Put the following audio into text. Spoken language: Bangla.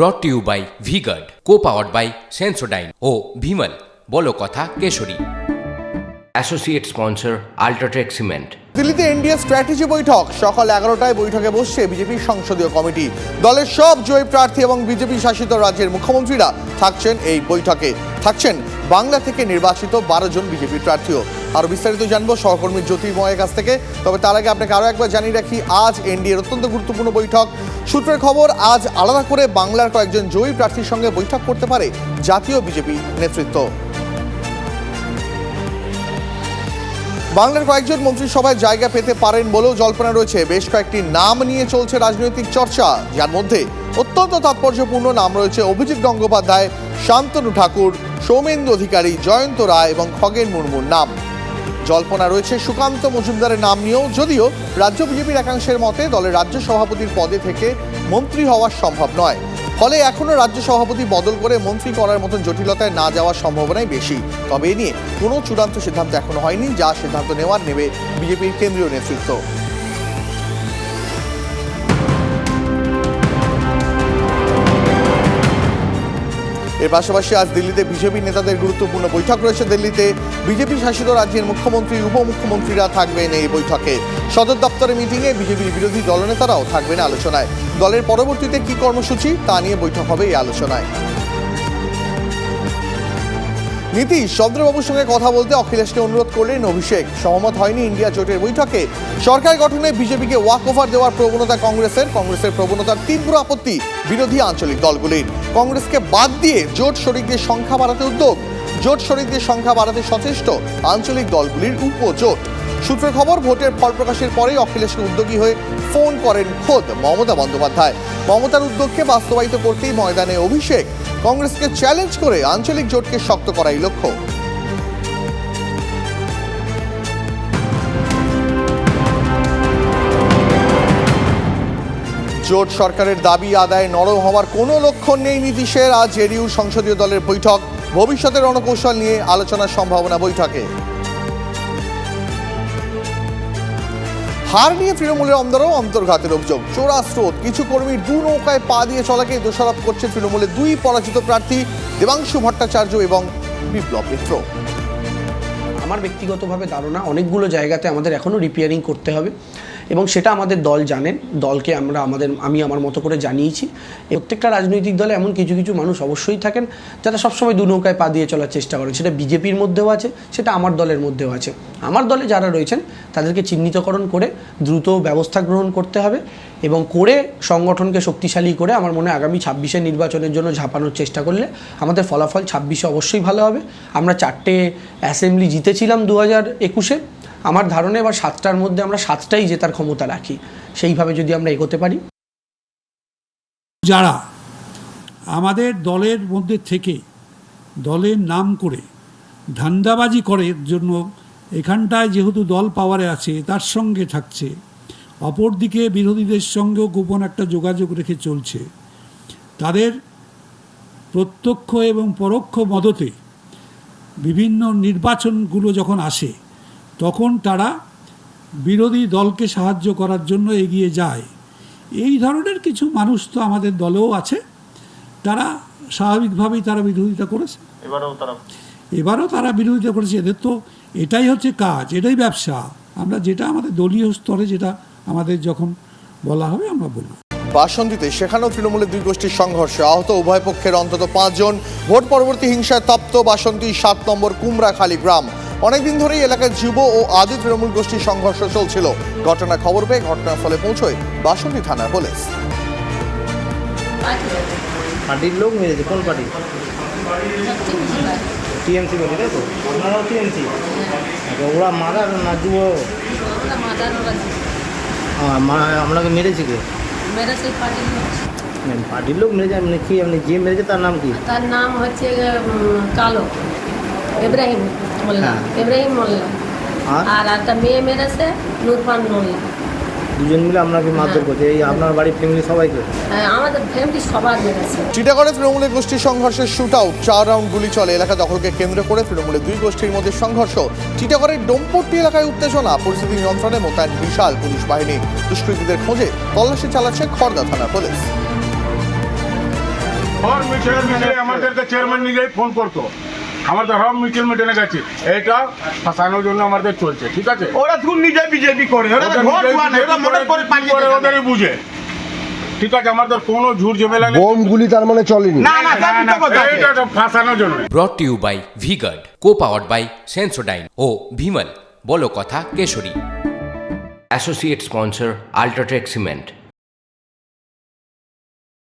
Brought to you by Vguard co powered by Sensodyne ও ভিমল বলো কথা Kesari. Associate sponsor UltraTech cement দিল্লিতে এনডিএ স্ট্র্যাটেজি বৈঠক। সকাল এগারোটায় বৈঠকে বসছে বিজেপির সংসদীয় কমিটি। দলের সব জয়ী প্রার্থী এবং বিজেপি শাসিত রাজ্যের মুখ্যমন্ত্রীরা থাকছেন এই বৈঠকে। থাকছেন বাংলা থেকে নির্বাচিত বারো জন বিজেপি প্রার্থীও। আরও বিস্তারিত জানব, সহকর্মী জ্যোতির্ময়ের কাছ থেকে। তবে তার আগে আপনাকে আরও একবার জানিয়ে রাখি, আজ এনডিএর অত্যন্ত গুরুত্বপূর্ণ বৈঠক। সূত্রের খবর, আজ আলাদা করে বাংলার কয়েকজন জয়ী প্রার্থীর সঙ্গে বৈঠক করতে পারে জাতীয় বিজেপি নেতৃত্ব। বাংলার কয়েকজন মন্ত্রিসভায় জায়গা পেতে পারেন বলেও জল্পনা রয়েছে। বেশ কয়েকটি নাম নিয়ে চলছে রাজনৈতিক চর্চা, যার মধ্যে অত্যন্ত তাৎপর্যপূর্ণ নাম রয়েছে অভিজিৎ গঙ্গোপাধ্যায়, শান্তনু ঠাকুর সৌমেন্দু অধিকারী, জয়ন্ত রায় এবং খগেন মুর্মুর নাম। জল্পনা রয়েছে, সুকান্ত মজুমদারের নাম নিয়েও, যদিও রাজ্য বিজেপির একাংশের মতে দলের রাজ্য সভাপতির পদে থেকে মন্ত্রী হওয়া সম্ভব নয়। ফলে এখনও রাজ্য সভাপতি বদল করে মন্ত্রী করার মতন জটিলতায় না যাওয়ার সম্ভাবনাই বেশি। তবে এ নিয়ে কোনো চূড়ান্ত সিদ্ধান্ত এখনও হয়নি, যা সিদ্ধান্ত নেওয়ার নেবে বিজেপির কেন্দ্রীয় নেতৃত্ব। এর পাশাপাশি আজ দিল্লিতে বিজেপি নেতাদের গুরুত্বপূর্ণ বৈঠক রয়েছে। দিল্লিতে বিজেপি শাসিত রাজ্যের মুখ্যমন্ত্রী, উপমুখ্যমন্ত্রীরা থাকবেন এই বৈঠকে। সদর দপ্তরের মিটিংয়ে বিজেপির বিরোধী দলনেতারাও থাকবেন আলোচনায়। দলের পরবর্তীতে কি কর্মসূচি তা নিয়ে বৈঠক হবে এই আলোচনায়। নীতিশ, চন্দ্রবাবুর সঙ্গে কথা বলতে অখিলেশকে অনুরোধ করলেন অভিষেক। সহমত হয়নি ইন্ডিয়া জোটের বৈঠকে। সরকার গঠনে বিজেপিকে ওয়াক ওভার দেওয়ার প্রবণতা কংগ্রেসের। কংগ্রেসের প্রবণতার তীব্র আপত্তি বিরোধী আঞ্চলিক দলগুলির। কংগ্রেসকে বাদ দিয়ে জোট শরিকদের সংখ্যা বাড়াতে উদ্যোগ। জোট শরিকদের সংখ্যা বাড়াতে সচেষ্ট আঞ্চলিক দলগুলির উপজোট। সূত্রের খবর, ভোটের ফল প্রকাশের পরেই অখিলেশকে উদ্যোগী হয়ে ফোন করেন খোদ মমতা বন্দ্যোপাধ্যায়। মমতার উদ্যোগকে বাস্তবায়িত করতেই ময়দানে অভিষেক কংগ্রেসকে চ্যালেঞ্জ করে আঞ্চলিক জোটকে শক্ত করাই লক্ষ্য। জোট সরকারের দাবি আদায় নরম হওয়ার কোনো লক্ষণ নেই নীতিশের, আজ জেডিইউ সংসদীয় দলের বৈঠক। ভবিষ্যতের রণকৌশল নিয়ে আলোচনার সম্ভাবনা বৈঠকে। হার নিয়ে তৃণমূলের অন্দরও অন্তর্ঘাতের অভিযোগ চোরা স্রোত কিছু কর্মীর দু নৌকায় পা দিয়ে চলাকে দোষারোপ করছে তৃণমূলের দুই পরাজিত প্রার্থী, দেবাংশু ভট্টাচার্য এবং বিপ্লব মিত্র। আমার ব্যক্তিগতভাবে ধারণা, অনেকগুলো জায়গাতে আমাদের এখনও রিপেয়ারিং করতে হবে। এবং সেটা আমাদের দল জানেন। দলকে আমরা আমাদের, আমি আমার মতো করে জানিয়েছি। প্রত্যেকটা রাজনৈতিক দলে এমন কিছু কিছু মানুষ অবশ্যই থাকেন যারা সবসময় দু নৌকায় পা দিয়ে চলার চেষ্টা করেন। সেটা বিজেপির মধ্যেও আছে, সেটা আমার দলের মধ্যেও আছে। আমার দলে যারা রয়েছেন, তাদেরকে চিহ্নিতকরণ করে দ্রুত ব্যবস্থা গ্রহণ করতে হবে এবং করে সংগঠনকে শক্তিশালী করে আমার মনে আগামী ছাব্বিশে নির্বাচনের জন্য ঝাঁপানোর চেষ্টা করলে আমাদের ফলাফল ছাব্বিশে অবশ্যই ভালো হবে। আমরা চারটে অ্যাসেম্বলি জিতেছিলাম দু হাজার একুশে। আমার ধারণা এবার সাতটার মধ্যে আমরা সাতটাই জেতার ক্ষমতা রাখি। সেইভাবে যদি আমরা এগোতে পারি। যারা আমাদের দলের মধ্যে থেকে দলের নাম করে ধান্দাবাজি করে জন্য এখানটায় যেহেতু দল পাওয়ারে আছে, তার সঙ্গে থাকছে। অপরদিকে বিরোধীদের সঙ্গেও গোপন একটা যোগাযোগ রেখে চলছে। তাদের প্রত্যক্ষ এবং পরোক্ষ মদতে বিভিন্ন নির্বাচনগুলো যখন আসে তখন তারা বিরোধী দলকে সাহায্য করার জন্য এগিয়ে যায়। এই ধরনের কিছু মানুষ তো আমাদের দলেও আছে। তারা স্বাভাবিকভাবেই তারা বিরোধিতা করেছে। এবারেও তারা এবারও তারা বিরোধিতা করেছে। এদের তো এটাই হচ্ছে কাজ এটাই ব্যবসা। আমরা যেটা আমাদের দলীয় স্তরে যেটা আমাদের যখন বলা হবে আমরা বলব। বাসন্তীতে সেখানেও তৃণমূলের দুই গোষ্ঠীর সংঘর্ষে আহত উভয় পক্ষের অন্তত পাঁচজন। ভোট পরবর্তী হিংসায় তপ্ত বাসন্তী সাত নম্বর কুমড়াখালী গ্রাম। অনেকদিন ধরেই এলাকায় যুব ও আদি তৃণমূল গোষ্ঠীর সংঘর্ষ চলছিল। ঘটনা খবর পেয়ে ঘটনাস্থলে পৌঁছয় বাসন্তী থানার পুলিশ। পার্টির লোক মেরেছে কোন পার্টি? টিএমসি বলে তাই তো? আপনারাও টিএমসি? ওরা মারার না যুব? আপনাকে মেরেছে কে? মেরা পার্টির লোক। পার্টির লোক মেরেছে মানে কি মানে যে মেরেছে তার নাম কি? তার নাম হচ্ছে কালো। ইব্রাহিম মোল্লা। ইব্রাহিম মোল্লা আর? একটা মেয়ে মেরেছে নূরপান মোল্লা দুজন মিলে আপনাকে মারধর করছে? এই আপনার বাড়ির ফ্যামিলি সবাইকে? হ্যাঁ, আমাদের ফ্যামিলি সবার মেরেছে। টিটাগড়ে তৃণমূলের গোষ্ঠীর সংঘর্ষের শুট আউট চার রাউন্ড গুলি চলে এলাকা দখলকে কেন্দ্র করে তৃণমূলের দুই গোষ্ঠীর মধ্যে সংঘর্ষ। ডোমপট্টি এলাকায় উত্তেজনা পরিস্থিতি নিয়ন্ত্রণে মোতায়েন বিশাল পুলিশ বাহিনী। দুষ্কৃতীদের খোঁজে তল্লাশি চালাচ্ছে খড়দা থানা পুলিশ। ফোন করতো। আমাদের সব মিছিল মিটিনে গেছে। এটা ফাঁসানোর জন্য আমাদের চলছে ঠিক আছে? ওরা শুধু নিজে বিজেপি করে মনে ওদেরই বুঝে। ঠিক আছে আমাদের কোনো ঝামেলা নেই। তার মানে চলেনি। না না। এটা ফাঁসানোর জন্য। Brought to you by V Guard co powered by Sensodyne ও ভিমল বলো কথা Keshari. Associate sponsor UltraTech cement